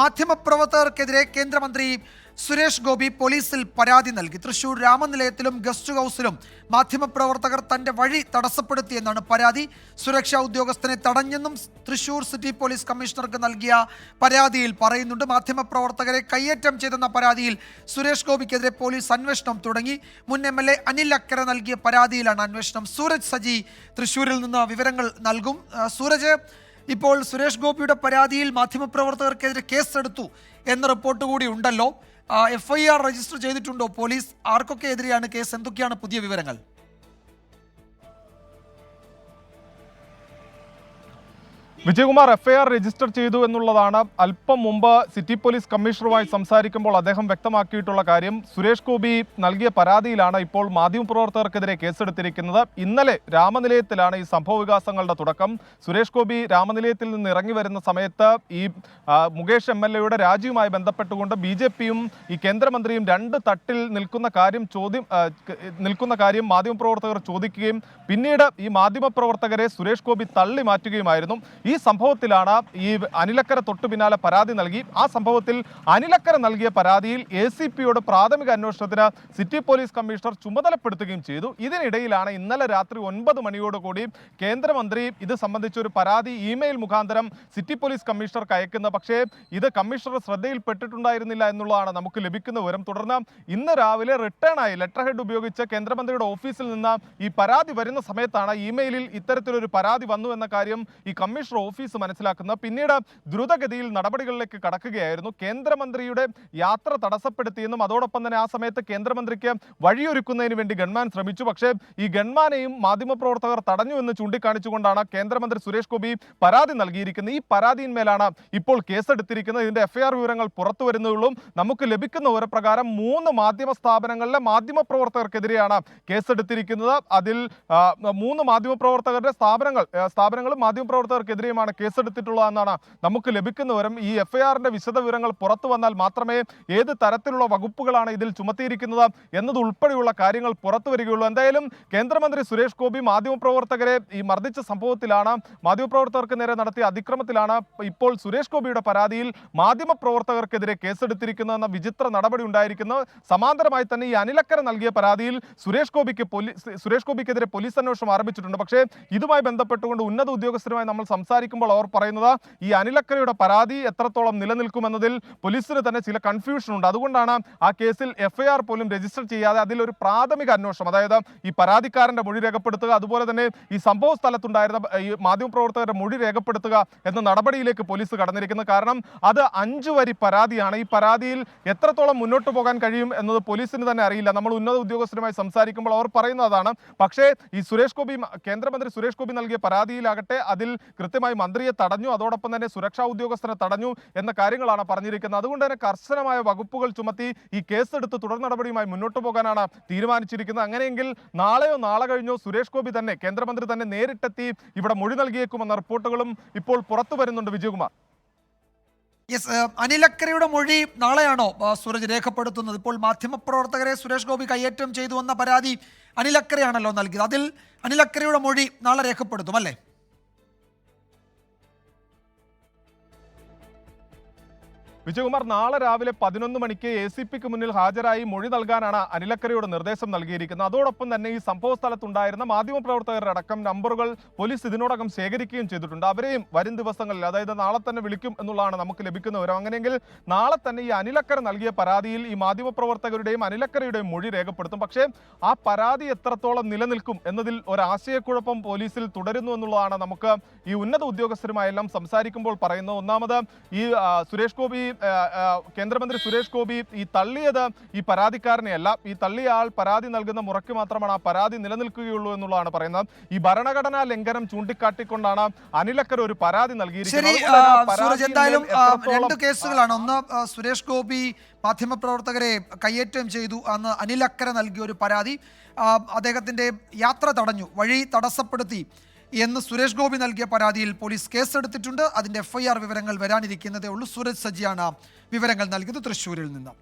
മാധ്യമപ്രവർത്തകർക്കെതിരെ കേന്ദ്രമന്ത്രി സുരേഷ് ഗോപി പോലീസിൽ പരാതി നൽകി. തൃശൂർ രാമനിലയത്തിലും ഗസ്റ്റ് ഹൗസിലും മാധ്യമപ്രവർത്തകർ തന്റെ വഴി തടസ്സപ്പെടുത്തിയെന്നാണ് പരാതി. സുരക്ഷാ ഉദ്യോഗസ്ഥനെ തടഞ്ഞെന്നും തൃശൂർ സിറ്റി പോലീസ് കമ്മീഷണർക്ക് നൽകിയ പരാതിയിൽ പറയുന്നുണ്ട്. മാധ്യമപ്രവർത്തകരെ കയ്യേറ്റം ചെയ്തെന്ന പരാതിയിൽ സുരേഷ് ഗോപിക്കെതിരെ പോലീസ് അന്വേഷണം തുടങ്ങി. മുൻ M L A Anil Akkara നൽകിയ പരാതിയിലാണ് അന്വേഷണം. സൂരജ് സജി തൃശൂരിൽ നിന്ന് വിവരങ്ങൾ നൽകും. സൂരജ് ഇപ്പോൾ സുരേഷ് ഗോപിയുടെ പരാതിയിൽ മാധ്യമപ്രവർത്തകർക്കെതിരെ കേസെടുത്തു എന്ന റിപ്പോർട്ട് കൂടി ഉണ്ടല്ലോ. എഫ് ഐ ആർ രജിസ്റ്റർ ചെയ്തിട്ടുണ്ടോ പോലീസ്? ആർക്കൊക്കെ എതിരെയാണ് കേസ്? എന്തൊക്കെയാണ് പുതിയ വിവരങ്ങൾ? വിജയകുമാർ എഫ്ഐആർ രജിസ്റ്റർ ചെയ്തു എന്നുള്ളതാണ്. അല്പം മുമ്പ് സിറ്റി പോലീസ് കമ്മീഷണറുമായി സംസാരിക്കുമ്പോൾ അദ്ദേഹം വ്യക്തമാക്കിയിട്ടുള്ള കാര്യം. സുരേഷ് ഗോപി നൽകിയ പരാതിയിലാണ് ഇപ്പോൾ മാധ്യമപ്രവർത്തകർക്കെതിരെ കേസെടുത്തിരിക്കുന്നത്. ഇന്നലെ രാമനിലയത്തിലാണ് ഈ സംഭവ വികാസങ്ങളുടെ തുടക്കം. സുരേഷ് ഗോപി രാമനിലയത്തിൽ നിന്ന് ഇറങ്ങി വരുന്ന സമയത്ത് ഈ മുകേഷ് എം എൽ എയുടെ രാജിയുമായി ബന്ധപ്പെട്ടുകൊണ്ട് ബി ജെ പിയും ഈ കേന്ദ്രമന്ത്രിയും രണ്ട് തട്ടിൽ നിൽക്കുന്ന കാര്യം ചോദ്യം നിൽക്കുന്ന കാര്യം മാധ്യമപ്രവർത്തകർ ചോദിക്കുകയും പിന്നീട് ഈ മാധ്യമപ്രവർത്തകരെ സുരേഷ് ഗോപി തള്ളി മാറ്റുകയുമായിരുന്നു ഈ സംഭവത്തിലാണ് ഈ അനിലക്കര തൊട്ടു പിന്നാലെ പരാതി നൽകി. ആ സംഭവത്തിൽ അനിലക്കര നൽകിയ പരാതിയിൽ എ സി പിയോട് പ്രാഥമിക അന്വേഷണത്തിന് സിറ്റി പോലീസ് കമ്മീഷണർ ചുമതലപ്പെടുത്തുകയും ചെയ്തു. ഇതിനിടയിലാണ് ഇന്നലെ രാത്രി ഒൻപത് മണിയോടുകൂടി കേന്ദ്രമന്ത്രി ഇത് സംബന്ധിച്ച ഒരു പരാതി ഇമെയിൽ മുഖാന്തരം സിറ്റി പോലീസ് കമ്മീഷണർക്ക് അയക്കുന്നത് പക്ഷേ ഇത് കമ്മീഷണർ ശ്രദ്ധയിൽപ്പെട്ടിട്ടുണ്ടായിരുന്നില്ല എന്നുള്ളതാണ് നമുക്ക് ലഭിക്കുന്ന വിവരം. തുടർന്ന് ഇന്ന് രാവിലെ റിട്ടേൺ ആയി ലെറ്റർ ഹെഡ് ഉപയോഗിച്ച് കേന്ദ്രമന്ത്രിയുടെ ഓഫീസിൽ നിന്ന് ഈ പരാതി വരുന്ന സമയത്താണ് ഇമെയിലിൽ ഇത്തരത്തിലൊരു പരാതി വന്നു എന്ന കാര്യം ഈ കമ്മീഷണർ ഓഫീസ് മനസ്സിലാക്കുന്ന പിന്നീട് ദ്രുതഗതിയിൽ നടപടികളിലേക്ക് കടക്കുകയായിരുന്നു. കേന്ദ്രമന്ത്രിയുടെ യാത്ര തടസ്സപ്പെടുത്തിയെന്നും അതോടൊപ്പം തന്നെ ആ സമയത്ത് കേന്ദ്രമന്ത്രിക്ക് വഴിയൊരുക്കുന്നതിന് വേണ്ടി ഗൺമാൻ ശ്രമിച്ചു. പക്ഷേ ഈ ഗൺമാനെയും മാധ്യമപ്രവർത്തകർ തടഞ്ഞു എന്ന് ചൂണ്ടിക്കാണിച്ചുകൊണ്ടാണ് കേന്ദ്രമന്ത്രി സുരേഷ് ഗോപി പരാതി നൽകിയിരിക്കുന്നത്. ഈ പരാതിയിന്മേലാണ് ഇപ്പോൾ കേസെടുത്തിരിക്കുന്നത്. ഇതിന്റെ എഫ്ഐആർ വിവരങ്ങൾ പുറത്തു വരുന്നതുള്ളൂ നമുക്ക് ലഭിക്കുന്ന വിവരപ്രകാരം മൂന്ന് മാധ്യമ സ്ഥാപനങ്ങളിലെ മാധ്യമപ്രവർത്തകർക്കെതിരെയാണ് കേസെടുത്തിരിക്കുന്നത്. അതിൽ മൂന്ന് മാധ്യമപ്രവർത്തകരുടെ സ്ഥാപനങ്ങൾ സ്ഥാപനങ്ങളും സ്ഥാപനങ്ങളും മാധ്യമപ്രവർത്തകർക്കെതിരെയുമാണ് കേസെടുത്തിട്ടുള്ളതെന്നാണ് നമുക്ക് ലഭിക്കുന്ന വിവരം. ഈ എഫ്ഐആറിന്റെ വിശദ വിവരങ്ങൾ പുറത്തു വന്നാൽ മാത്രമേ ഏത് തരത്തിലുള്ള വകുപ്പുകളാണ് ഇതിൽ ചുമത്തിയിരിക്കുന്നത് എന്നതുൾപ്പെടെയുള്ള കാര്യങ്ങൾ പുറത്തു വരികയുള്ളൂ. എന്തായാലും കേന്ദ്രമന്ത്രി സുരേഷ് ഗോപി മാധ്യമപ്രവർത്തകരെ ഈ മർദ്ദിച്ച സംഭവത്തിലാണ് മാധ്യമപ്രവർത്തകർക്ക് നേരെ നടത്തിയ അതിക്രമത്തിലാണ് ഇപ്പോൾ സുരേഷ് ഗോപിയുടെ പരാതിയിൽ മാധ്യമപ്രവർത്തകർക്കെതിരെ കേസെടുത്തിരിക്കുന്നതെന്ന വിചിത്ര നടപടി ഉണ്ടായിരിക്കുന്നത് സമാന്തരമായി തന്നെ ഈ അനിലക്കര നൽകിയ പരാതിയിൽ സുരേഷ് ഗോപിക്ക് പോലീസ് സുരേഷ് ഗോപിക്കെതിരെ പോലീസ് അന്വേഷണം ആരംഭിച്ചിട്ടുണ്ട്. പക്ഷേ ഇതുമായി ബന്ധപ്പെട്ടുകൊണ്ട് ഉന്നത ഉദ്യോഗസ്ഥരുമായി നമ്മൾ സംസാരിക്കുമ്പോൾ അവർ പറയുന്നത് ഈ അനിലക്കരയുടെ പരാതി എത്രത്തോളം നിലനിൽക്കുമെന്നതിൽ പോലീസിന് തന്നെ ചില കൺഫ്യൂഷൻ ഉണ്ട്. അതുകൊണ്ടാണ് ആ കേസിൽ എഫ്ഐആർ പോലും രജിസ്റ്റർ ചെയ്യാതെ അതിലൊരു പ്രാഥമിക അന്വേഷണം അതായത് ഈ പരാതിക്കാരന്റെ മൊഴി രേഖപ്പെടുത്തുക അതുപോലെ തന്നെ ഈ സംഭവ സ്ഥലത്തുണ്ടായിരുന്ന ഈ മാധ്യമപ്രവർത്തകരുടെ മൊഴി രേഖപ്പെടുത്തുക എന്ന നടപടിയിലേക്ക് പോലീസ് കടന്നിരിക്കുന്നത് കാരണം അത് അഞ്ചു വരി പരാതിയാണ്. ഈ പരാതിയിൽ എത്രത്തോളം മുന്നോട്ട് പോകാൻ കഴിയും എന്നത് പോലീസിന് തന്നെ അറിയില്ല. നമ്മൾ ഉന്നത ഉദ്യോഗസ്ഥരുമായി സംസാരിക്കുമ്പോൾ അവർ പറയുന്നതാണ് പക്ഷേ ഈ സുരേഷ് ഗോപി കേന്ദ്രമന്ത്രി സുരേഷ് ഗോപി നൽകിയ പരാതിയിലാകട്ടെ അതിൽ കൃത്യമായി മന്ത്രിയെ തടഞ്ഞു അതോടൊപ്പം തന്നെ സുരക്ഷാ ഉദ്യോഗസ്ഥനെ തടഞ്ഞു എന്ന കാര്യങ്ങളാണ് പറഞ്ഞിരിക്കുന്നത്. അതുകൊണ്ട് തന്നെ കർശനമായ വകുപ്പുകൾ ചുമത്തി ഈ കേസെടുത്ത് തുടർ നടപടിയുമായി മുന്നോട്ട് പോകാനാണ് തീരുമാനിച്ചിരിക്കുന്നത്. അങ്ങനെയെങ്കിൽ നാളെയോ നാളെ കഴിഞ്ഞോ സുരേഷ് ഗോപി തന്നെ കേന്ദ്രമന്ത്രി തന്നെ നേരിട്ടെത്തി ഇവിടെ മൊഴി നൽകിയേക്കുമെന്ന റിപ്പോർട്ടുകളും ഇപ്പോൾ പുറത്തു വരുന്നുണ്ട് വിജയകുമാർ. യെസ് അനിലക്കരയുടെ മൊഴി നാളെയാണോ സൂരജ് രേഖപ്പെടുത്തുന്നത്? ഇപ്പോൾ മാധ്യമപ്രവർത്തകരെ സുരേഷ് ഗോപി കയ്യേറ്റം ചെയ്തു എന്ന പരാതി അനിലക്കരയാണല്ലോ നൽകിയത്. അതിൽ അനിലക്കരയുടെ മൊഴി നാളെ രേഖപ്പെടുത്തും അല്ലേ? വിജയകുമാർ നാളെ രാവിലെ പതിനൊന്ന് മണിക്ക് എ സി പിക്ക് മുന്നിൽ ഹാജരായി മൊഴി നൽകാനാണ് അനിലക്കരയോട് നിർദ്ദേശം നൽകിയിരിക്കുന്നത്. അതോടൊപ്പം തന്നെ ഈ സംഭവ സ്ഥലത്തുണ്ടായിരുന്ന മാധ്യമപ്രവർത്തകരുടെ അടക്കം നമ്പറുകൾ പോലീസ് ഇതിനോടകം ശേഖരിക്കുകയും ചെയ്തിട്ടുണ്ട്. അവരെയും വരും ദിവസങ്ങളിൽ അതായത് നാളെ തന്നെ വിളിക്കും എന്നുള്ളതാണ് നമുക്ക് ലഭിക്കുന്ന വിവരം. അങ്ങനെയെങ്കിൽ നാളെ തന്നെ ഈ അനിലക്കര നൽകിയ പരാതിയിൽ ഈ മാധ്യമപ്രവർത്തകരുടെയും അനിലക്കരയുടെയും മൊഴി രേഖപ്പെടുത്തും. പക്ഷേ ആ പരാതി എത്രത്തോളം നിലനിൽക്കും എന്നതിൽ ഒരാശയക്കുഴപ്പം പോലീസിൽ തുടരുന്നു എന്നുള്ളതാണ് നമുക്ക് ഈ ഉന്നത ഉദ്യോഗസ്ഥരുമായെല്ലാം സംസാരിക്കുമ്പോൾ പറയുന്നത്. ഒന്നാമത് ഈ സുരേഷ് ഗോപി കേന്ദ്രമന്ത്രി സുരേഷ് ഗോപി ഈ തള്ളിയത് ഈ പരാതിക്കാരനെയല്ല. ഈ തള്ളിയ ആൾ പരാതി നൽകുന്ന മുറയ്ക്ക് മാത്രമാണ് ആ പരാതി നിലനിൽക്കുകയുള്ളൂ എന്നുള്ളതാണ് പറയുന്നത്. ഈ ഭരണഘടനാ ലംഘനം ചൂണ്ടിക്കാട്ടിക്കൊണ്ടാണ് അനിലക്കർ ഒരു പരാതി നൽകിയിരിക്കുന്നത്. എന്തായാലും രണ്ട് കേസുകളാണ്. ഒന്ന് സുരേഷ് ഗോപി മാധ്യമപ്രവർത്തകരെ കയ്യേറ്റം ചെയ്തു അന്ന് അനിലക്കര നൽകിയ ഒരു പരാതി. അദ്ദേഹത്തിന്റെ അദ്ദേഹത്തിന്റെ യാത്ര തടഞ്ഞു വഴി തടസ്സപ്പെടുത്തി. എന്ന് സുരേഷ് ഗോപി നൽകിയ പരാതിയിൽ പോലീസ് കേസെടുത്തിട്ടുണ്ട്. അതിന്റെ എഫ്ഐആർ വിവരങ്ങൾ വരാനിരിക്കുന്നതേ ഉള്ളൂ. സുരജ് സജിയാണ് വിവരങ്ങൾ നൽകിയത് തൃശ്ശൂരിൽ നിന്ന്.